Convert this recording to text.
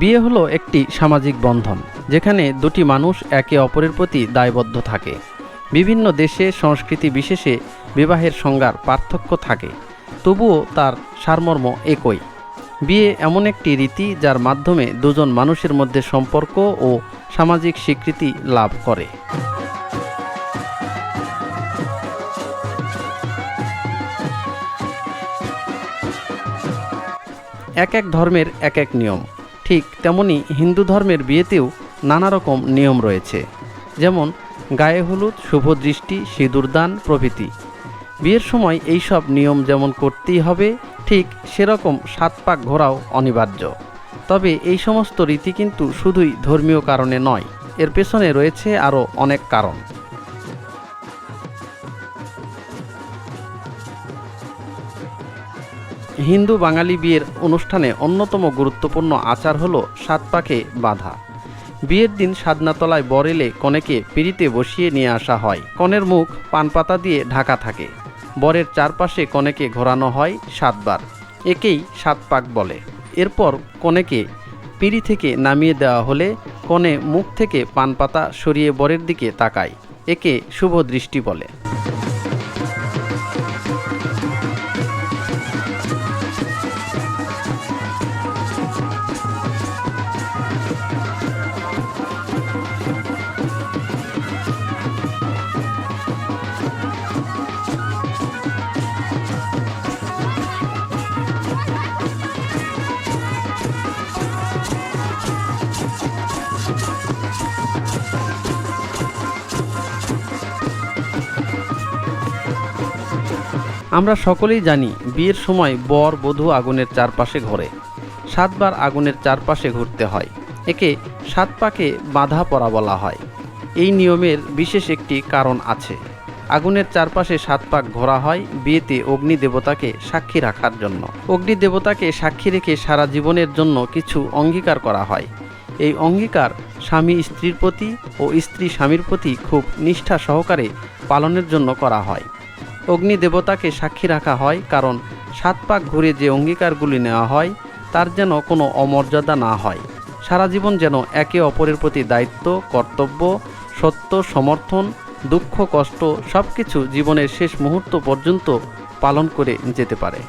বিয়ে হলো একটি সামাজিক বন্ধন, যেখানে দুটি মানুষ একে অপরের প্রতি দায়বদ্ধ থাকে। বিভিন্ন দেশে সংস্কৃতি বিশেষে বিবাহের সংজ্ঞার পার্থক্য থাকে, তবুও তার সারমর্ম একই। বিয়ে এমন একটি রীতি যার মাধ্যমে দুজন মানুষের মধ্যে সম্পর্ক ও সামাজিক স্বীকৃতি লাভ করে। এক এক ধর্মের এক এক নিয়ম। ঠিক তেমনি হিন্দু ধর্মের বিয়েতেও নানা রকম নিয়ম রয়েছে। যেমন, গায়ে হলুদ, শুভ দৃষ্টি সিঁদুরদান প্রভৃতি। বিয়ের সময় এই সব নিয়ম যেমন করতেই হবে, ঠিক সেরকম সাত পাক ঘোরাও অনিবার্য। তবে এই সমস্ত রীতি কিন্তু শুধুই ধর্মীয় কারণে নয়, এর পেছনে রয়েছে আরও অনেক কারণ। হিন্দু বাঙালি বিয়ের অনুষ্ঠানে অন্যতম গুরুত্বপূর্ণ আচার হলো সাত পাকে বাধা। বিয়ের দিন সাদনাতলায় বর এলে কনেকে পিড়িতে বসিয়ে নিয়ে আসা হয়। কনের মুখ পানপাতা দিয়ে ঢাকা থাকে। বরের চারপাশে কনেকে ঘোরানো হয় সাতবার। একেই সাত পাক বলে। এরপর কনেকে পিড়ি থেকে নামিয়ে দেওয়া হলে কনে মুখ থেকে পানপাতা সরিয়ে বরের দিকে তাকায়। একে শুভ দৃষ্টি বলে। আমরা সকলেই জানি বিয়ের সময় বর বধূ আগুনের চারপাশে ঘোরে। সাতবার আগুনের চারপাশে ঘুরতে হয়। একে সাত পাকে বাধা পরা বলা হয়। এই নিয়মের বিশেষ একটি কারণ আছে। আগুনের চারপাশে সাত পাক ঘোরা হয় বিয়েতে অগ্নি দেবতাকে সাক্ষী রাখার জন্য। অগ্নি দেবতাকে সাক্ষী রেখে সারা জীবনের জন্য কিছু অঙ্গীকার করা হয়। এই অঙ্গীকার স্বামী স্ত্রীর প্রতি ও স্ত্রী স্বামীর প্রতি খুব নিষ্ঠা সহকারে পালনের জন্য করা হয়। অগ্নি দেবতাকে সাক্ষী রাখা হয়, কারণ সাত পাক ঘুরে যে অঙ্গীকারগুলি নেওয়া হয়, তার যেন কোনো অমর্যাদা না হয়। সারা জীবন যেন একে অপরের প্রতি দায়িত্ব, কর্তব্য, সত্য, সমর্থন, দুঃখ, কষ্ট সব কিছু জীবনের শেষ মুহূর্ত পর্যন্ত পালন করে যেতে পারে।